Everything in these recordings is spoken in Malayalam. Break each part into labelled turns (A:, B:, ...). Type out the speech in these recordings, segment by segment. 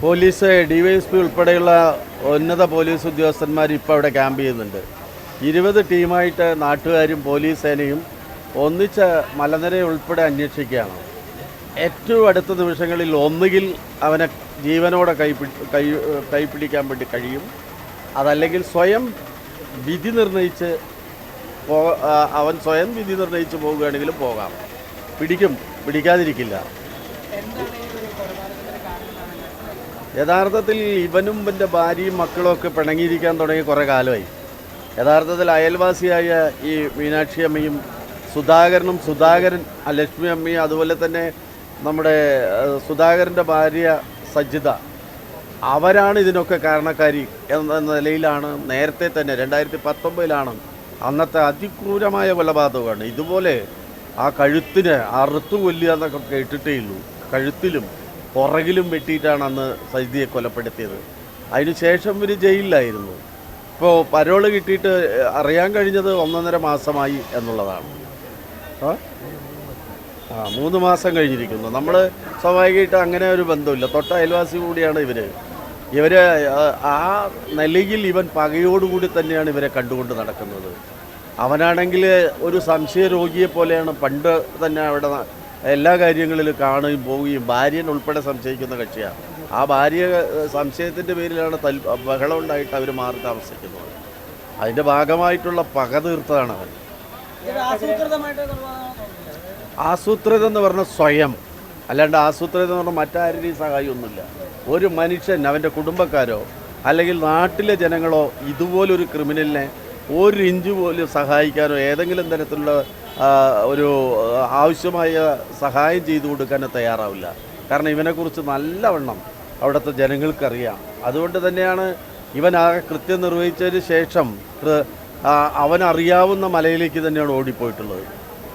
A: പോലീസ് ഡിവൈഎസ്പി ഉൾപ്പെടെയുള്ള ഉന്നത പോലീസ് ഉദ്യോഗസ്ഥന്മാർ ഇപ്പോൾ അവിടെ ക്യാമ്പ് ചെയ്യുന്നുണ്ട്. ഇരുപത് ടീമായിട്ട് നാട്ടുകാരും പോലീസ് സേനയും ഒന്നിച്ച് മലനിര ഉൾപ്പെടെ അന്വേഷിക്കുകയാണ്. ഏറ്റവും അടുത്ത നിമിഷങ്ങളിൽ ഒന്നുകിൽ അവനെ ജീവനോടെ കൈപ്പി കൈ കൈപ്പിടിക്കാൻ വേണ്ടി കഴിയും. അതല്ലെങ്കിൽ സ്വയം വിധി നിർണയിച്ച് അവൻ സ്വയം വിധി നിർണയിച്ച് പോവുകയാണെങ്കിലും പോകാം. പിടിക്കും. പിടിക്കാതിരിക്കില്ല. യഥാർത്ഥത്തിൽ ഇവനും ഇവന്റെ ഭാര്യയും മക്കളും ഒക്കെ പിണങ്ങിയിരിക്കാൻ തുടങ്ങി കുറേ കാലമായി. യഥാർത്ഥത്തിൽ അയൽവാസിയായ ഈ മീനാക്ഷി അമ്മയും സുധാകരനും സുധാകരൻ ലക്ഷ്മി അമ്മയും അതുപോലെ തന്നെ നമ്മുടെ സുധാകരന്റെ ഭാര്യ സജിത അവരാണ് ഇതിനൊക്കെ കാരണക്കാരി എന്ന നിലയിലാണ് നേരത്തെ തന്നെ രണ്ടായിരത്തി പത്തൊമ്പതിലാണ് അന്നത്തെ അതിക്രൂരമായ കൊലപാതകമാണ്. ഇതുപോലെ ആ കഴുത്തിന് അറുത്തു കൊല്ലുക എന്നൊക്കെ കേട്ടിട്ടേ ഉള്ളൂ. കഴുത്തിലും പുറകിലും വെട്ടിയിട്ടാണ് അന്ന് സജിതയെ കൊലപ്പെടുത്തിയത്. അതിനുശേഷം ഇവർ ജയിലിലായിരുന്നു. ഇപ്പോൾ പരോൾ കിട്ടിയിട്ട് അറിയാൻ കഴിഞ്ഞത് ഒന്നൊന്നര മാസമായി എന്നുള്ളതാണ്. ആ? മൂന്ന് മാസം കഴിഞ്ഞിരിക്കുന്നു. നമ്മൾ സ്വാഭാവികമായിട്ട് അങ്ങനെ ഒരു ബന്ധമില്ല. തൊട്ട അയൽവാസി കൂടിയാണ് ഇവർ ഇവർ ആ നിലയിൽ ഇവൻ പകയോടുകൂടി തന്നെയാണ് ഇവരെ കണ്ടുകൊണ്ട് നടക്കുന്നത്. അവനാണെങ്കിൽ ഒരു സംശയ രോഗിയെ പോലെയാണ്. പണ്ട് തന്നെ അവിടെ എല്ലാ കാര്യങ്ങളിലും കാണുകയും പോവുകയും ഭാര്യൻ ഉൾപ്പെടെ സംശയിക്കുന്ന കക്ഷിയാണ്. ആ ഭാര്യ സംശയത്തിന്റെ പേരിലാണ് തൽ ബഹളം ഉണ്ടായിട്ട് അവർ മാറി താമസിക്കുന്നത്. അതിന്റെ ഭാഗമായിട്ടുള്ള പക തീർത്തതാണ് അവൻ? ആസൂത്രിതം എന്ന് പറഞ്ഞ സ്വയം. അല്ലാണ്ട് ആസൂത്രിതം എന്ന് പറഞ്ഞാൽ മറ്റാരുടെയും സഹായമൊന്നുമില്ല. ഒരു മനുഷ്യൻ അവന്റെ കുടുംബക്കാരോ അല്ലെങ്കിൽ നാട്ടിലെ ജനങ്ങളോ ഇതുപോലൊരു ക്രിമിനലിനെ ഒരു ഇഞ്ച് പോലും സഹായിക്കാനോ ഏതെങ്കിലും തരത്തിലുള്ള ഒരു ആവശ്യമായ സഹായം ചെയ്തു കൊടുക്കാനോ തയ്യാറാവില്ല. കാരണം ഇവനെക്കുറിച്ച് നല്ലവണ്ണം അവിടുത്തെ ജനങ്ങൾക്കറിയാം. അതുകൊണ്ട് തന്നെയാണ് ഇവൻ ആ കൃത്യം നിർവഹിച്ചതിന് ശേഷം അവനറിയാവുന്ന മലയിലേക്ക് തന്നെയാണ് ഓടിപ്പോയിട്ടുള്ളത്.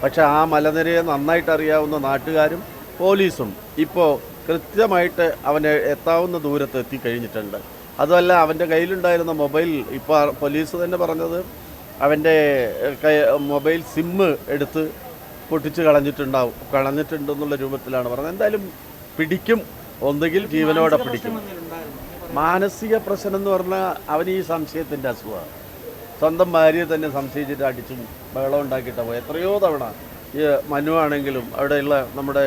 A: പക്ഷേ ആ മലനിരയെ നന്നായിട്ട് അറിയാവുന്ന നാട്ടുകാരും പോലീസും ഇപ്പോൾ കൃത്യമായിട്ട് അവനെ എത്താവുന്ന ദൂരത്ത് എത്തിക്കഴിഞ്ഞിട്ടുണ്ട്. അതുമല്ല അവന്റെ കയ്യിലുണ്ടായിരുന്ന മൊബൈൽ ഇപ്പോൾ പോലീസ് തന്നെ പറഞ്ഞത് അവന്റെ മൊബൈൽ സിമ്മ് എടുത്ത് പൊട്ടിച്ച് കളഞ്ഞിട്ടുണ്ടാവും കളഞ്ഞിട്ടുണ്ടെന്നുള്ള രൂപത്തിലാണ് പറഞ്ഞത്. എന്തായാലും പിടിക്കും. ഒന്നുകിൽ ജീവനോടെ പിടിക്കും. മാനസിക പ്രശ്നം എന്ന് പറഞ്ഞാൽ അവൻ ഈ സംശയത്തിന്റെ അസുഖമാണ്. സ്വന്തം ഭാര്യയെ തന്നെ സംശയിച്ചിട്ട് അടിച്ചും ബഹളം ഉണ്ടാക്കിയിട്ടാണ് പോയി എത്രയോ തവണ ഈ മനു ആണെങ്കിലും അവിടെയുള്ള നമ്മുടെ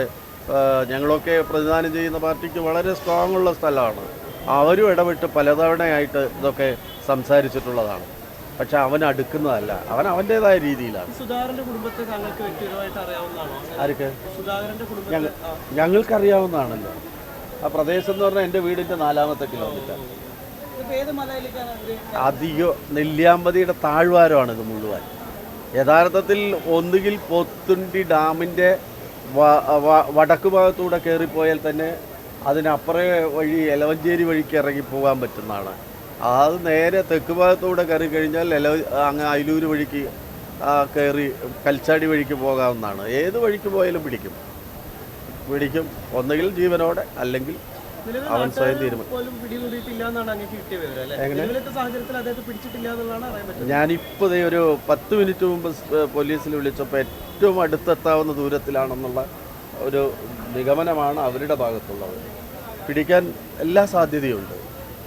A: ഞങ്ങളൊക്കെ പ്രതിദാനം ചെയ്യുന്ന പാർട്ടിക്ക് വളരെ സ്ട്രോങ് ഉള്ള സ്ഥലമാണ്. അവരും ഇടപെട്ട് പലതവണയായിട്ട് ഇതൊക്കെ സംസാരിച്ചിട്ടുള്ളതാണ്. പക്ഷെ അവൻ അടുക്കുന്നതല്ല. അവൻ അവന്റെതായ രീതിയിലാണ്. ആർക്ക്? ഞങ്ങൾക്കറിയാവുന്നതാണല്ലോ. ആ പ്രദേശം എന്ന് പറഞ്ഞാൽ എന്റെ വീടിന്റെ നാലാമത്തെ കിലോമീറ്റർ. അധികം നെല്ലിയാമ്പതിയുടെ താഴ്വാരമാണ് ഇത് മുഴുവൻ. യഥാർത്ഥത്തിൽ ഒന്നുകിൽ പൊത്തുണ്ടി ഡാമിന്റെ വടക്ക് ഭാഗത്തൂടെ കയറിപ്പോയാൽ തന്നെ അതിനപ്പുറേ വഴി എലവഞ്ചേരി വഴിക്ക് ഇറങ്ങി പോകാൻ പറ്റുന്നതാണ്. അത് നേരെ തെക്ക് ഭാഗത്തൂടെ കയറി കഴിഞ്ഞാൽ എല അങ്ങ് അയിലൂര് വഴിക്ക് കയറി കൽച്ചാടി വഴിക്ക് പോകാവുന്നതാണ്. ഏത് വഴിക്ക് പോയാലും പിടിക്കും. പിടിക്കും. ഒന്നുകിൽ ജീവനോടെ അല്ലെങ്കിൽ അവൻ സ്വയം തീരുമാനം ഞാനിപ്പോൾ ഒരു പത്ത് മിനിറ്റ് മുമ്പ് പോലീസിൽ വിളിച്ചപ്പോൾ ഏറ്റവും അടുത്തെത്താവുന്ന ദൂരത്തിലാണെന്നുള്ള ഒരു നിഗമനമാണ് അവരുടെ ഭാഗത്തുള്ളത്. പിടിക്കാൻ എല്ലാ സാധ്യതയുണ്ട്.